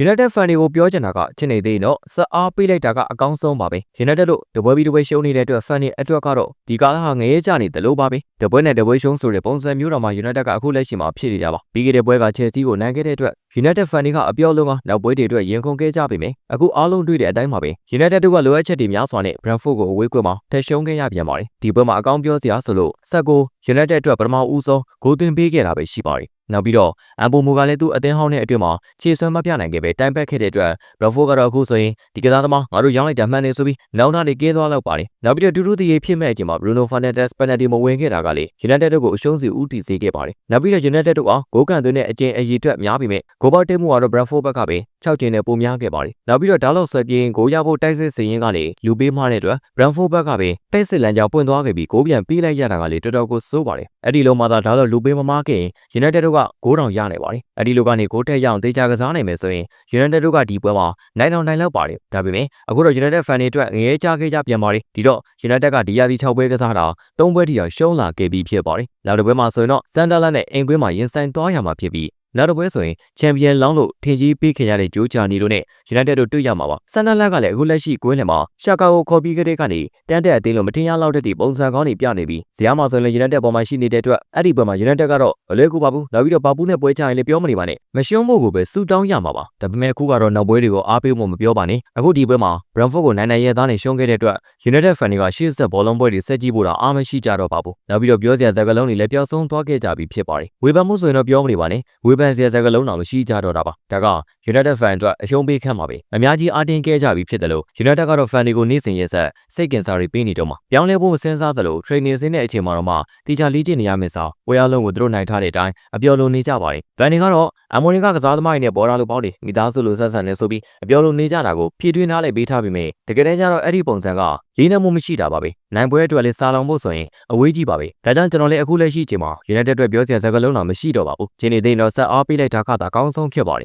United fan တွေကိုပြောချင်တာကချစ်နေသေးရင်တော့စအားပေးလိုက်တာကအကောင်းဆုံးပါပဲ United တို့တပွဲပြီးတပွဲရှုံးနေတဲ့အတွက် fan တွေအတွက်ကတော့ဒီကာလဟာငရဲကြနေတယ်လို့ပါပဲတပွဲနဲ့တပွဲရှုံးဆိုတဲ့ပုံစံမျိုးတော်မှာ United ကအခုလက်ရှိမှာဖြစ်နေတာပါပြီးခဲ့တဲ့ပွဲက Chelsea ကိုနိုင်ခဲ့တဲ့အတွက် United fan တွေကအပြောလုံးကနောက်ပွဲတွေအတွက်ရင်ခုန်ခဲ့ကြပြီမယ်အခုအားလုံးတွေ့တဲ့အတိုင်းပါပဲ United တို့ကလိုအပ်ချက်တွေများစွာနဲ့ Brentford ကိုအဝေးကွင်းမှာထက်ရှုံးခဲ့ရပြန်ပါတယ်ဒီပွဲမှာအကောင်းပြောစရာဆိုလို့ဆက်ကို United အတွက်ပထမဦးဆုံးဂိုးသွင်းပေးခဲ့တာပဲရှိပါတယ် နောက်ပြီးတော့အန်ပိုမိုကလည်းသူ့အသင်းဟောင်းနဲ့အတွင်းမှာခြေဆွမ်းမပြနိုင်ခဲ့ပဲတိုင်ပတ်ခဲ့တဲ့အတွက်ဘရဖိုကတော့အခုဆိုရင်ဒီကစားသမားငါတို့ရောင်းလိုက်တာမှန်နေဆိုပြီးနောက်သားတွေကဲသွားလောက်ပါတယ်နောက်ပြီးတော့ဒူဒူတီရေဖြစ်မဲ့အချိန်မှာဘရူနိုဖာနန်ဒက်စ်ပယ်နယ်တီမဝင်ခဲ့တာကလေယူနိုက်တက်တို့ကိုအရှုံးစီဦးတည်စေခဲ့ပါတယ်နောက်ပြီးတော့ယူနိုက်တက်တို့အောင်ဂိုးကန်သွင်းတဲ့အကျဉ်အရေးအတွက်များပေမဲ့ဂိုးပေါက်တက်မှုကတော့ဘရဖိုဘက်ကပဲ6ကျင်းနဲ့ပိုများခဲ့ပါတယ်နောက်ပြီးတော့ဒါလောက်ဆွဲပြင်းဂိုးရဖို့တိုက်စစ်စီရင်ကလေလူပေးမှတဲ့အတွက်ဘရန်ဖိုဘက်ကပဲတိုက်စစ်လမ်းကြောင်းပွင့်သွားခဲ့ပြီးဂိုးပြန်ပေးလိုက်ရတာကလေတော်တော်ကိုစိုးပါတယ်အဲ့ဒီလုံးမှသာဒါလောက်လူပေးမမခဲ့ရင်ယူနိုက်တက်တို့က9000ရနိုင်ပါတယ်။အဲဒီလိုကနေဂိုးထက်ရအောင်တေချာကစားနိုင်မယ်ဆိုရင် United တို့ကဒီပွဲမှာနိုင်အောင်နိုင်လောက်ပါတယ်။ဒါပေမဲ့အခုတော့ United fan တွေအတွက်ငရဲချခဲ့ကြပြန်ပါတယ်။ဒီတော့ United ကဒီရာသီ6ပွဲကစားတာ3ပွဲထိအောင်ရှုံးလာခဲ့ပြီးဖြစ်ပါတယ်။နောက်တစ်ပွဲမှာဆိုရင်တော့ Sunderland နဲ့အင်ကွင်းမှာရင်ဆိုင်သွားရမှာဖြစ်ပြီး နောက်တစ်ပွဲဆိုရင်ချန်ပီယံလောင်းလို့ထင်ကြီးပေးခင်ရတဲ့ဂျိုးဂျာနီတို့နဲ့ United တို့တွေ့ရမှာပါဆန်နလန်ကလည်းအခုလက်ရှိကွင်းလယ်မှာရှာကာကိုခေါ်ပြီးကလေးကနေတန်းတက်အသင်းလို့မထင်ရလောက်တဲ့ဒီပုံစံကောင်းတွေပြနေပြီးဇယားမှာဆိုရင်လည်း United ပေါ်မှာရှိနေတဲ့အတွက်အဲ့ဒီဘက်မှာ United ကတော့အလွဲကူပါဘူးနောက်ပြီးတော့ဘာပူးနဲ့ပွဲချရင်လည်းပြောမနေပါနဲ့မရှုံးဖို့ကိုပဲစူတောင်းရမှာပါဒါပေမဲ့အခုကတော့နောက်ပွဲတွေကိုအားပေးဖို့မပြောပါနဲ့အခုဒီပွဲမှာ Brentford ကိုနိုင်နိုင်ရဲသားနဲ့ရှုံးခဲ့တဲ့အတွက် United fan တွေကရှေ့ဆက်ဘောလုံးပွဲတွေဆက်ကြည့်ဖို့တော့အားမရှိကြတော့ပါဘူးနောက်ပြီးတော့ပြောစရာစကားလုံးတွေလည်းပျောက်ဆုံးသွားခဲ့ကြပြီဖြစ်ပါတယ်ဝေဖန်မှုဆိုရင်တော့ပြောမနေပါနဲ့ဝေဖန်စရာစကားလုံးတော့မရှိကြတော့တာပါဒါက United fan အတွက်အရှုံးပေးခန့်ပါပဲအများကြီးအားတင်းခဲ့ကြပြီဖြစ်တယ်လို့ United ကတော့ fan တွေကိုနေ့စဉ်ရက်ဆက်စိတ်ကင်စားတွေပေးနေတော့မှာပြောင်းလဲဖို့မစင်စားသလို training ဆင်းတဲ့အချိန်မှာတော့မှတီချာလေးကျင့်နေရမယ်ဆိုဝယ်အားလုံးကိုသူတို့နိုင်ထားတဲ့အတိုင်းအပျော်လိုနေကြပါတယ် fan တွေကတော့အမေရိကကစားသမားတွေနဲ့ဘော်ဒါလိုပေါင်းတွေမိသားစုလိုဆက်ဆံနေဆိုပြီးအပျော်လိုနေကြတာကိုဖြည့်သွင်းထားလိုက်ပေးထားပြီးမြဲတကယ်တမ်းကျတော့အဲ့ဒီပုံစံကလေးနက်မှုမရှိတာပါပဲနိုင်ပွဲအတွက်လည်းစာလောင်ဖို့ဆိုရင်အဝေးကြီးပါပဲဒါကြောင့်ကျွန်တော်လည်းအခုလက်ရှိအချိန်မှာ United အတွက်ပြောစရာစကားလုံးတော့မရှိတော့ပါဘူးဂျင်းနေသိန်းတော့ဆက်အားပေးလိုက်တာကသာအကောင်းဆုံးဖြစ်ပါတယ်